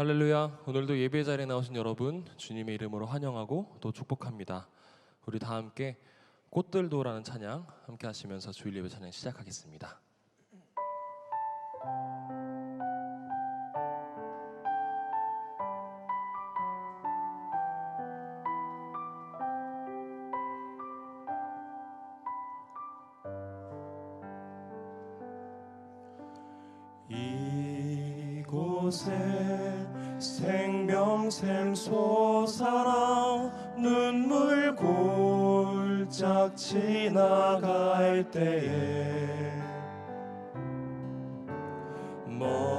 할렐루야. 오늘도 예배 자리에 나오신 여러분 주님의 이름으로 환영하고 또 축복합니다. 우리 다 함께 꽃들도라는 찬양 함께 하시면서 주일 예배 찬양 시작하겠습니다. more.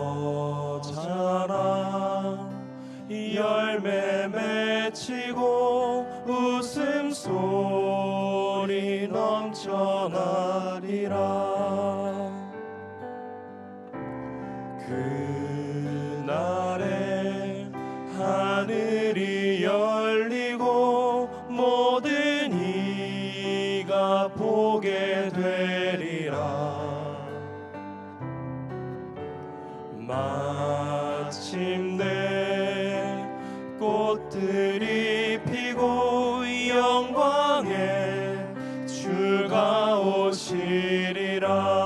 오시리라.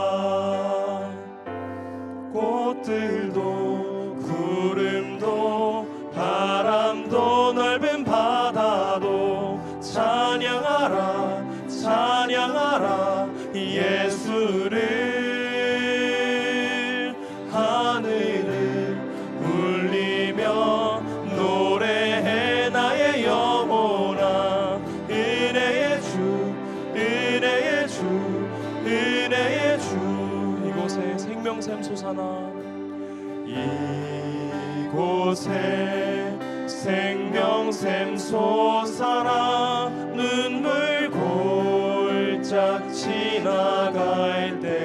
짝 지나갈 때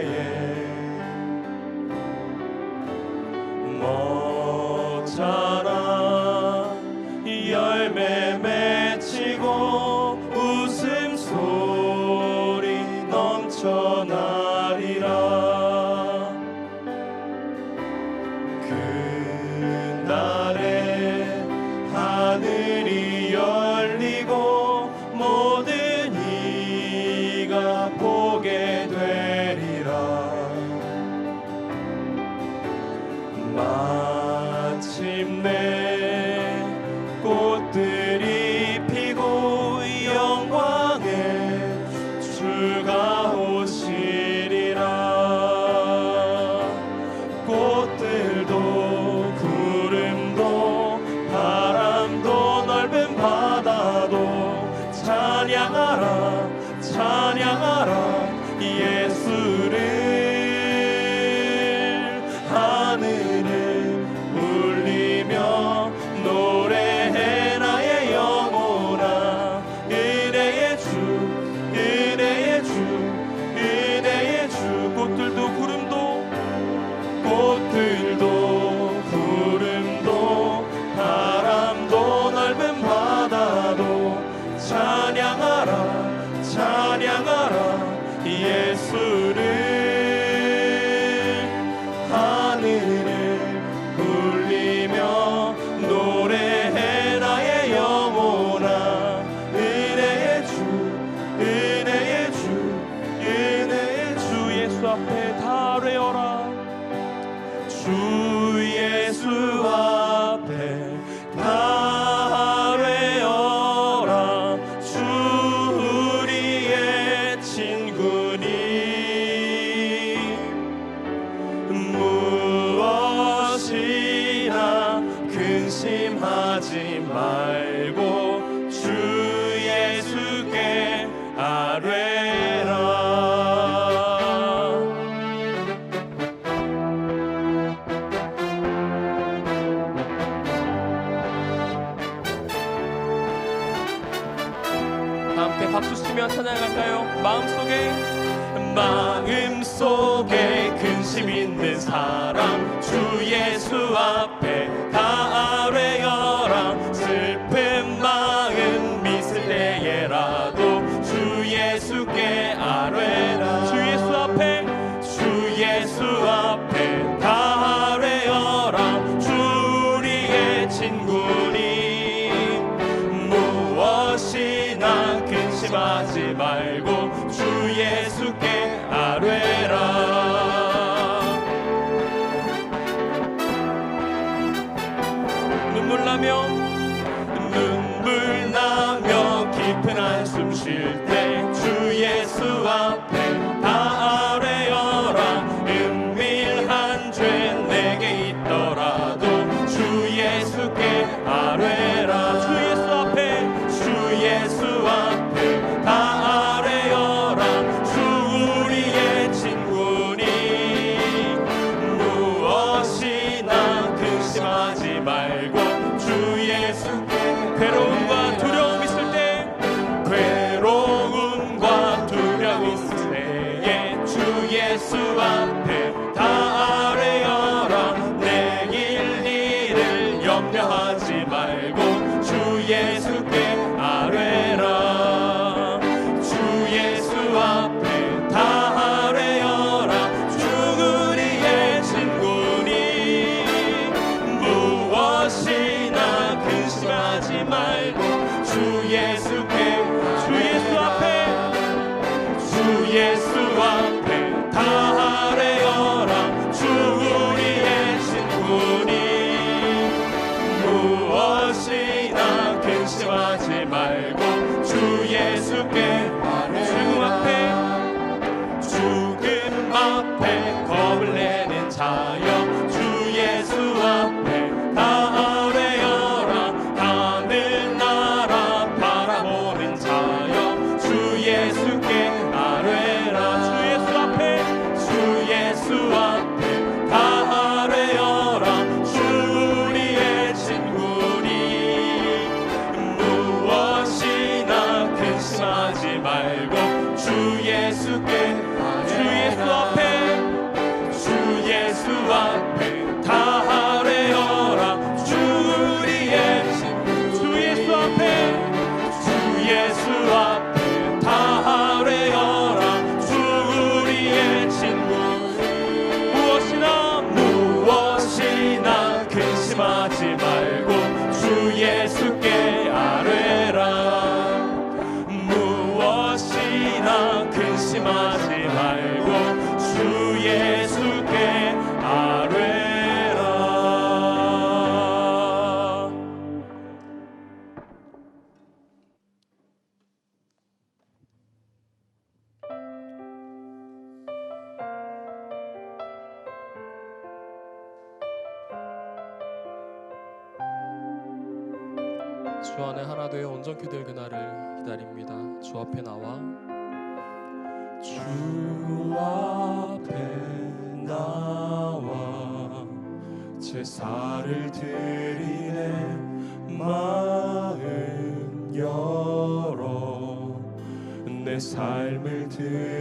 무엇이나 근심하지 말 하지 말고 주 예수께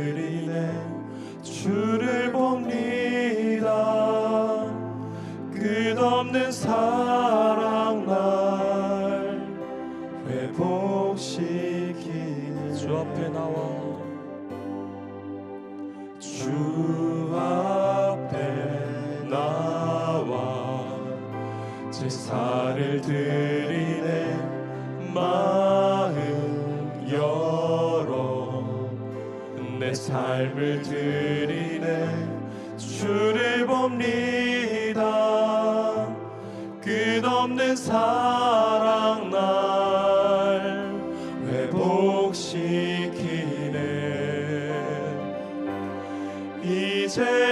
드리네. 주를 봅니다. 끝없는 사랑 날 회복시키네. 주 앞에 나와. 주 앞에 나와. 제사를 드리네. 내 삶을 드리네. 주를 봅니다. 끝없는 사랑 날 회복시키네. 이제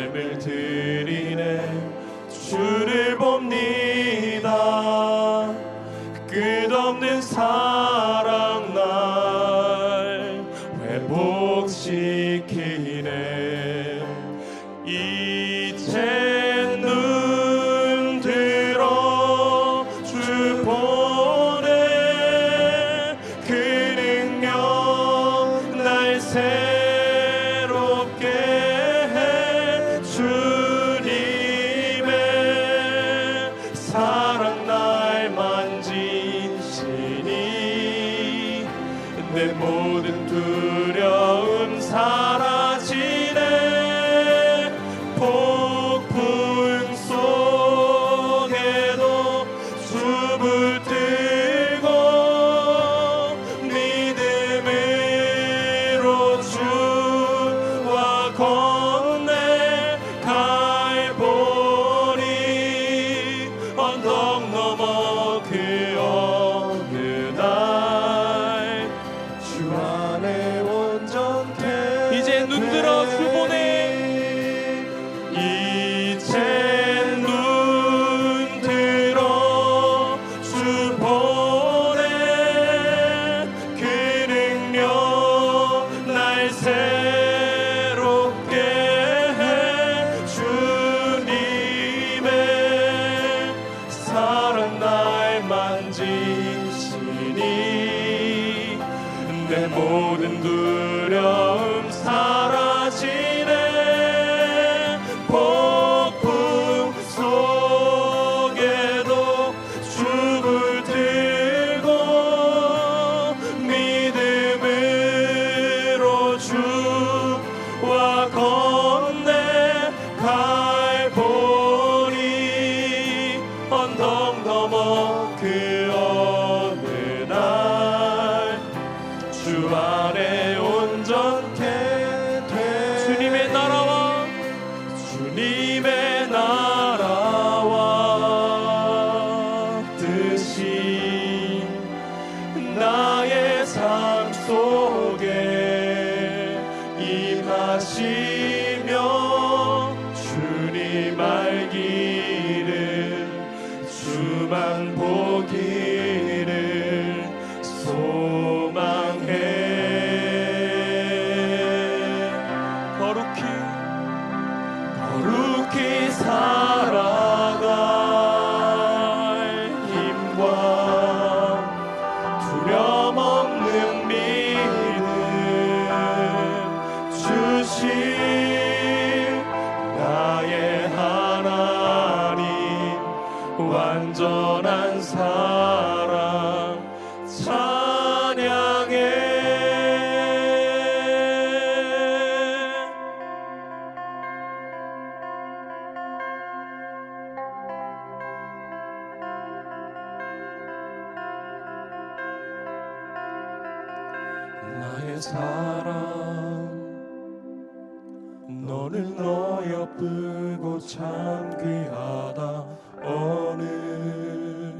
삶을 드리네. 주를 봅니다. 끝없는 사랑. 기쁘고 참 귀하다. 어느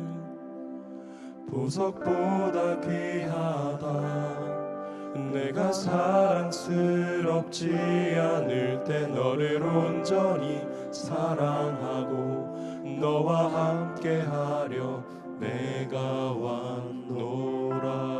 보석보다 귀하다. 내가 사랑스럽지 않을 때 너를 온전히 사랑하고 너와 함께 하려 내가 왔노라.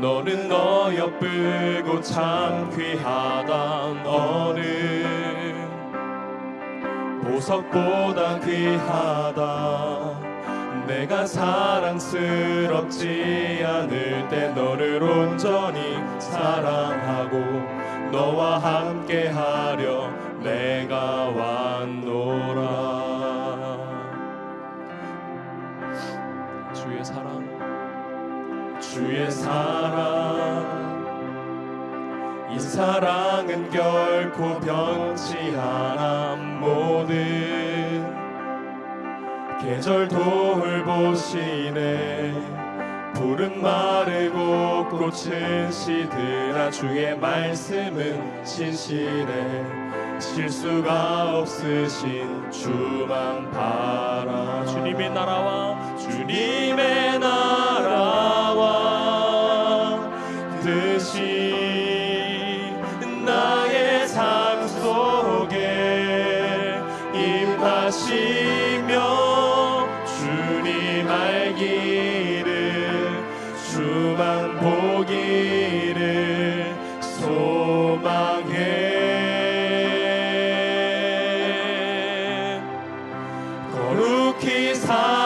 너는 너 예쁘고 참 귀하단 어느 보석보다 귀하다. 내가 사랑스럽지 않을 때 너를 온전히 사랑하고 너와 함께 하려 내가 왔노라 주의 사랑. 이 사랑은 결코 변치 않아 모든 계절 돌보시네. 푸른 마르고 꽃은 시드라 주의 말씀은 신실해 실수가 없으신 주만 바라. 주님의 나라와 주님의 나라 거룩히 살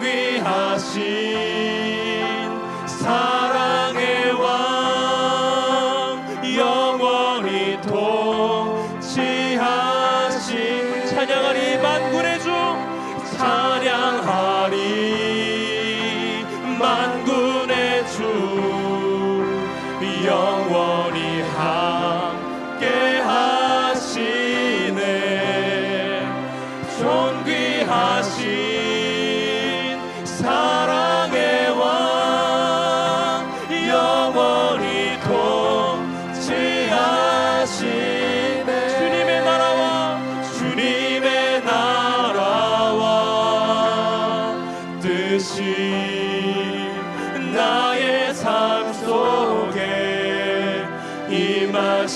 존귀하신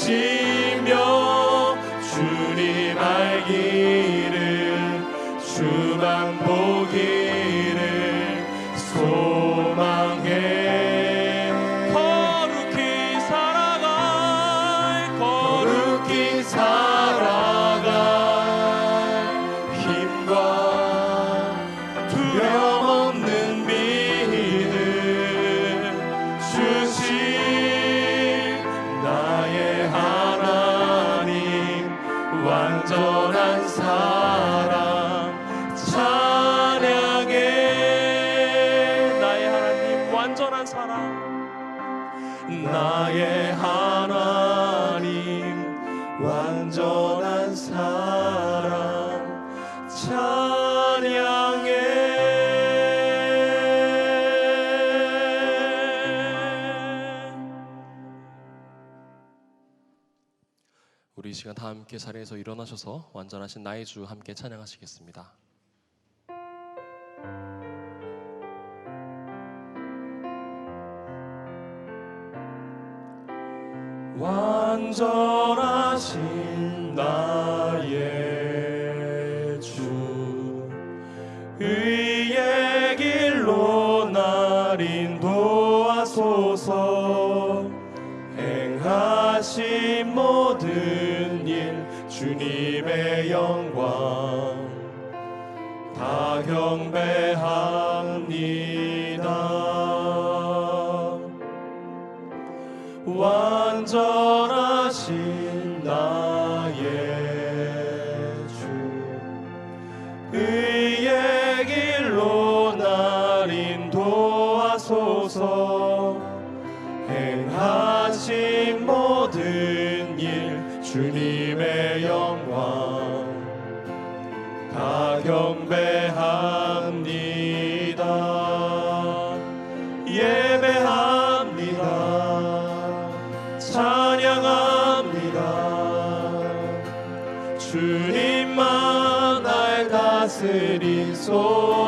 see. 완전한 사 다 함께 자리에서 일어나셔서 완전하신 나의 주 함께 찬양하시겠습니다. 완전하신 나의 행하신 모든 일 주님의 영광 다 경배합니다. 예배합니다. 찬양합니다. 주님만 날 다스린 소.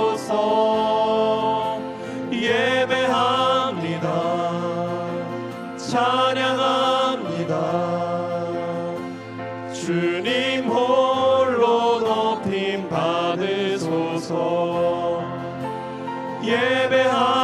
예배하